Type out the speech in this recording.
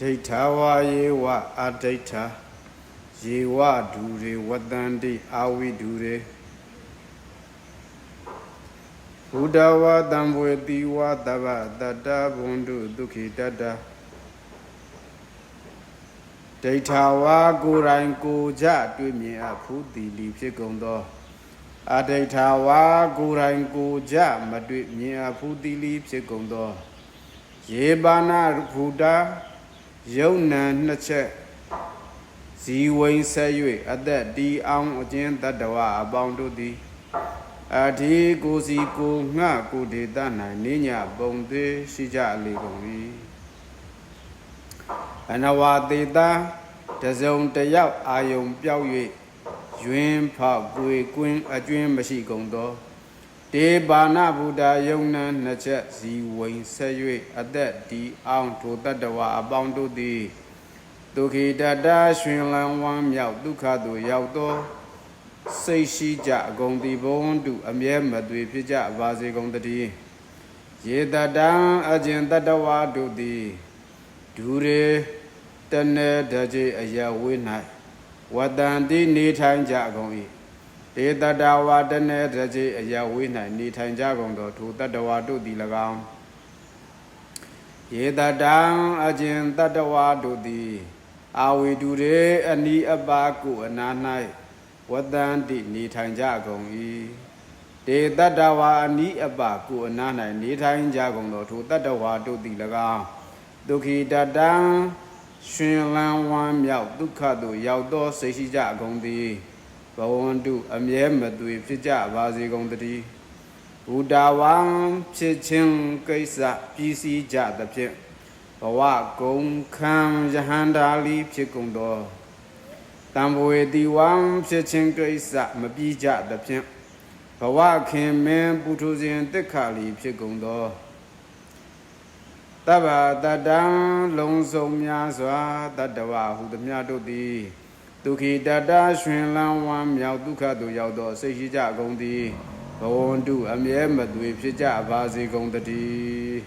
ဒိဋ္ဌဝါယေဝအဒိဋ္ဌယေဝဒူရေဝတ္တန္တိအာဝိဒူရေဘုဒ္ဓဝါတံဘွေတိဝါတဗ္ဗတတ္တဘုံတုဒုက္ခိတတ္တဒိဋ္ဌဝါကိုယ်တိုင်ကိုယ်ကြတွေ့မြင်အပ်ဖူးသည်လီဖြစ်ကုန်သောအဒိဋ္ဌဝါကိုယ်တိုင်ကိုယ်ကြမတွေ့မြင်အပ်ဖူးသည်လီဖြစ်ကုန်သောယေဘာနာဘုဒ္ဓ ယုံနံနှစ်ချက်ဇီဝိန်ဆက်၍အသက်တီအောင်အကျဉ်တတ္တဝအပေါင်းတို့သည်အဒီကိုစီကိုငှကိုဒေတ၌နိညာပုံသေးရှိကြလေကုန်၏အနဝတေတာတစုံတယောက်အာယုံပြောက်၍ယွင်းဖောက်ကိုယ်ကွင်းအကျွင်းမရှိကုန်သော တေဘာနာဗုဒ္ဓယုံနံနှစ်ချက်ဇီဝိန်ဆက်၍အသက်တီအောင်ထိုတတ္တဝအပေါင်းတို့သည်ဒုက္ခိတတရှင်လန်းဝမ်းမြောက်ဒုက္ခသို့ရောက်သောစိတ်ရှိကြအကုန်ဒီဘုံတုအမြဲမသွေဖြစ်ကြပါစေကုန်တည်းယေတတံအကျင်တတ္တဝါတို့သည်ဒူရေတနေတကြေအယဝေး၌ဝတ္တန်တိနေထိုင်ကြကုန်၏ ဒေတတဝါတနေတကြေအယဝေး၌နေထိုင်ကြကုန်သောထိုတတ္တဝါတို့သည်၎င်းယေတတံအကျင်တတ္တဝါတို့သည်အာဝေဒူရေအနီးအပါကိုအနာ၌ဝတ္တန်တိနေထိုင်ကြကုန်၏ဒေတတ္တဝါအနီးအပါကိုအနာ၌နေထိုင်ကြကုန်သောထိုတတ္တဝါတို့သည်၎င်းဒုက္ခိတတံရှင်လန်းဝမ်းမြောက်ဒုက္ခသို့ရောက်သောစိတ်ရှိကြကုန်သည် ဘဝန္တုအမြဲမသွေဖြစ်ကြပါစေကုန်တည်းဘုဒ္ဓဝံဖြစ်ခြင်းကိစ္စပြည်စည်းကြသဖြင့်ဘဝကုံခံယဟန္တာလီဖြစ်ကုန်သောတံဘဝေတိဝံဖြစ်ခြင်းကိစ္စမပြီးကြသဖြင့်ဘဝခင်မင်းပုထုဇဉ်တက်ခါလီဖြစ်ကုန်သောတဗ္ဗတတံလုံးစုံများစွာတတ္တဝဟုသမျှတို့သည် ဒုက္ခိတတရှင်လန်းဝမ်းမြောက်ဒုက္ခသို့ရောက်သောစိတ်ရှိကြကုန်သည်ဘဝန္တုအမြဲမသွေဖြစ်ကြပါစေကုန်တည်း